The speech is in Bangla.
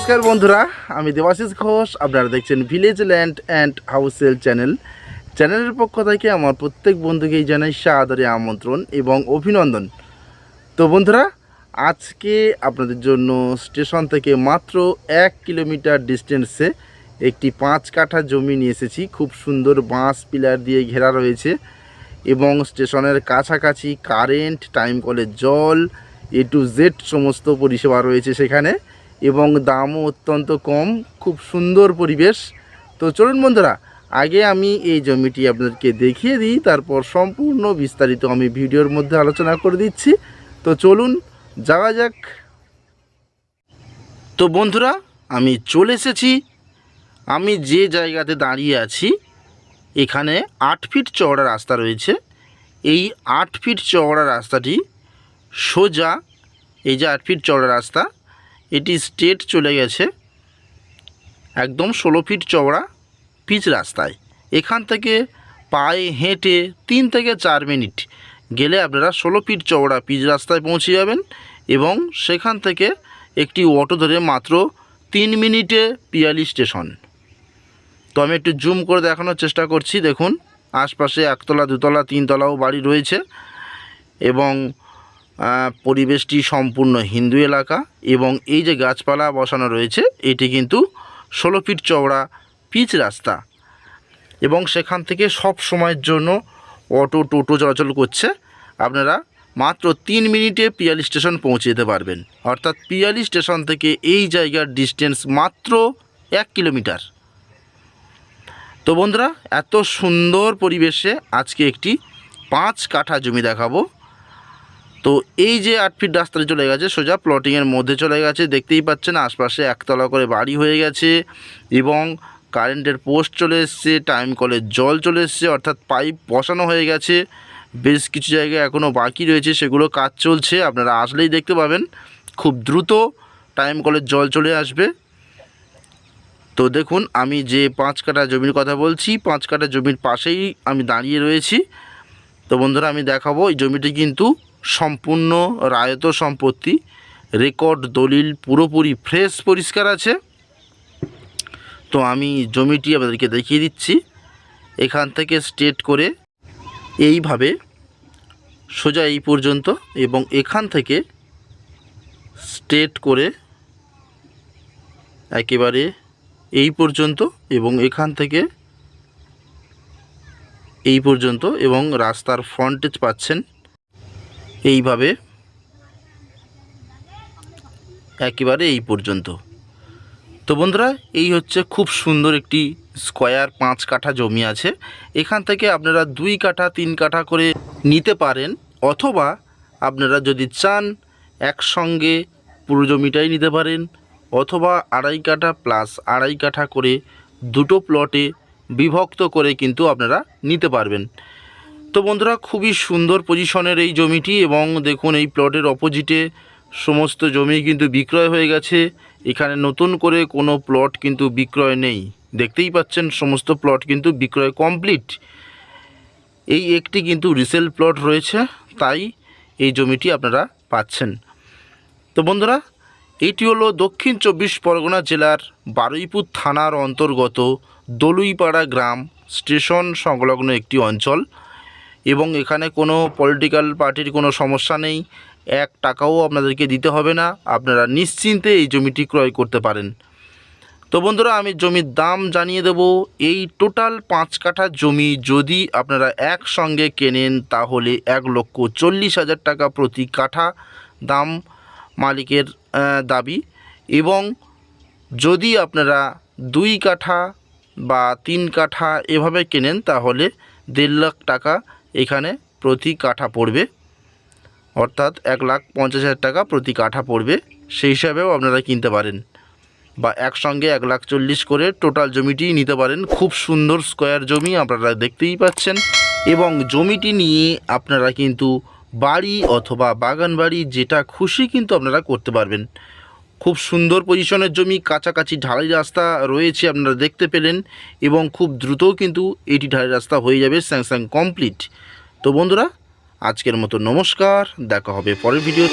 নমস্কার বন্ধুরা, আমি দেবাশিস ঘোষ, আপনারা দেখছেন ভিলেজ ল্যান্ড অ্যান্ড হাউসেল চ্যানেল চ্যানেলের পক্ষ থেকে আমার প্রত্যেক বন্ধুকেই জানাই সাদরে আমন্ত্রণ এবং অভিনন্দন। তো বন্ধুরা, আজকে আপনাদের জন্য স্টেশন থেকে মাত্র এক কিলোমিটার ডিস্টেন্সে একটি পাঁচ কাঠা জমি নিয়ে এসেছি। খুব সুন্দর বাঁশ পিলার দিয়ে ঘেরা রয়েছে এবং স্টেশনের কাছাকাছি কারেন্ট টাইম কলের জল এ টু জেড সমস্ত পরিষেবা রয়েছে সেখানে। এবং দামও অত্যন্ত কম, খুব সুন্দর পরিবেশ। তো চলুন বন্ধুরা, আগে আমি এই জমিটি আপনাদেরকে দেখিয়ে দিই, তারপর সম্পূর্ণ বিস্তারিত আমি ভিডিওর মধ্যে আলোচনা করে দিচ্ছি। তো চলুন, যাওয়া যাক। তো বন্ধুরা, আমি চলে এসেছি। আমি যে জায়গাতে দাঁড়িয়ে আছি, এখানে আট ফিট চওড়া রাস্তা রয়েছে। এই আট ফিট চওড়া রাস্তাটি সোজা, এই যে আট ফিট চওড়া রাস্তা এটি স্ট্রেট চলে গেছে। একদম ষোলো ফিট চওড়া পিচ রাস্তায়। এখান থেকে পায়ে হেঁটে তিন থেকে চার মিনিট গেলে আপনারা ষোলো ফিট চওড়া পিচ রাস্তায় পৌঁছে যাবেন এবং সেখান থেকে একটি অটো ধরে মাত্র তিন মিনিটে পিয়ালি স্টেশন। তো আমি একটু জুম করে দেখানোর চেষ্টা করছি, দেখুন। আশপাশে একতলা, দুতলা, তিনতলাও বাড়ি রয়েছে এবং পরিবেশটি সম্পূর্ণ হিন্দু এলাকা এবং এই যে গাছপালা বসানো রয়েছে, এটি কিন্তু ষোলো ফিট চওড়া পিচ রাস্তা। এবং সেখান থেকে সব সময়ের জন্য অটো, টোটো চলাচল করছে। আপনারা মাত্র তিন মিনিটে পিয়ালি স্টেশন পৌঁছে যেতে পারবেন। অর্থাৎ পিয়ালি স্টেশন থেকে এই জায়গার ডিস্টেন্স মাত্র এক কিলোমিটার। তো বন্ধুরা, এত সুন্দর পরিবেশে আজকে একটি পাঁচ কাঠা জমি দেখাবো। তো এই যে আট ফিট রাস্তাটা চলে গেছে, সোজা প্লটিংয়ের মধ্যে চলে গেছে। দেখতেই পাচ্ছেন, আশপাশে একতলা করে বাড়ি হয়ে গেছে এবং কারেন্টের পোস্ট চলে এসছে টাইম কলের জল চলে এসছে, অর্থাৎ পাইপ বসানো হয়ে গেছে। বেশ কিছু জায়গায় এখনও বাকি রয়েছে, সেগুলো কাজ চলছে। আপনারা আসলেই দেখতে পাবেন, খুব দ্রুত টাইম কলের জল চলে আসবে। তো দেখুন, আমি যে পাঁচ কাঠা জমির কথা বলছি, পাঁচ কাটা জমির পাশেই আমি দাঁড়িয়ে রয়েছি। তো বন্ধুরা, আমি দেখাবো, এই জমিটি কিন্তু সম্পূর্ণ রায়ত সম্পত্তি, রেকর্ড, দলিল, পুরোপুরি ফ্রেশ পরিষ্কার আছে। তো আমি জমিটি আপনাদেরকে দেখিয়ে দিচ্ছি। এখান থেকে স্টেট করে এইভাবে সোজা এই পর্যন্ত এবং এখান থেকে স্টেট করে একেবারে এই পর্যন্ত এবং এখান থেকে এই পর্যন্ত এবং রাস্তার ফ্রন্টেজ পাচ্ছেন এইভাবে একেবারে এই পর্যন্ত। তো বন্ধুরা, এই হচ্ছে খুব সুন্দর একটি স্কোয়ার পাঁচ কাঠা জমি আছে। এখান থেকে আপনারা দুই কাঠা, তিন কাঠা করে নিতে পারেন, অথবা আপনারা যদি চান, একসঙ্গে পুরো জমিটাই নিতে পারেন, অথবা আড়াই কাঠা প্লাস আড়াই কাঠা করে দুটো প্লটে বিভক্ত করে কিন্তু আপনারা নিতে পারবেন। তো বন্ধুরা, খুবই সুন্দর পজিশনের এই জমিটি এবং দেখুন এই প্লটের অপোজিটে সমস্ত জমি কিন্তু বিক্রয় হয়ে গেছে। এখানে নতুন করে কোনো প্লট কিন্তু বিক্রয় নেই। দেখতেই পাচ্ছেন সমস্ত প্লট কিন্তু বিক্রয় কমপ্লিট এই একটি কিন্তু রিসেল প্লট রয়েছে, তাই এই জমিটি আপনারা পাচ্ছেন। তো বন্ধুরা, এটি হলো দক্ষিণ চব্বিশ পরগনা জেলার বারুইপুর থানার অন্তর্গত দলুইপাড়া গ্রাম স্টেশন সংলগ্ন একটি অঞ্চল। এবং এখানে কোনো পলিটিক্যাল পার্টির কোনো সমস্যা নেই। এক টাকাও আপনাদেরকে দিতে হবে না। আপনারা নিশ্চিন্তে এই জমিটি ক্রয় করতে পারেন। তো বন্ধুরা, আমি জমির দাম জানিয়ে দেব। এই টোটাল পাঁচ কাঠা জমি যদি আপনারা একসঙ্গে কেনেন, তাহলে এক লক্ষ চল্লিশ হাজার টাকা প্রতি কাঠা দাম মালিকের দাবি। এবং যদি আপনারা দুই কাঠা বা তিন কাঠা এভাবে কেনেন, তাহলে দেড় লাখ টাকা এখানে প্রতি কাঠা পড়বে, অর্থাৎ এক লাখ পঞ্চাশ হাজার টাকা প্রতি কাঠা পড়বে। সেই হিসাবেও আপনারা কিনতে পারেন বা একসঙ্গে এক লাখ চল্লিশ করে টোটাল জমিটি নিতে পারেন। খুব সুন্দর স্কোয়ার জমি আপনারা দেখতেই পাচ্ছেন এবং জমিটি নিয়ে আপনারা কিন্তু বাড়ি অথবা বাগান বাড়ি যেটা খুশি কিন্তু আপনারা করতে পারবেন। খুব সুন্দর পজিশনের জমি, কাছাকাছি ঢালাই রাস্তা রয়েছে আপনারা দেখতে পেলেন এবং খুব দ্রুত কিন্তু এটি ঢালাই রাস্তা হয়ে যাবে স্যাংস্যাং কমপ্লিট। তো বন্ধুরা, আজকের মতো নমস্কার, দেখা হবে পরের ভিডিও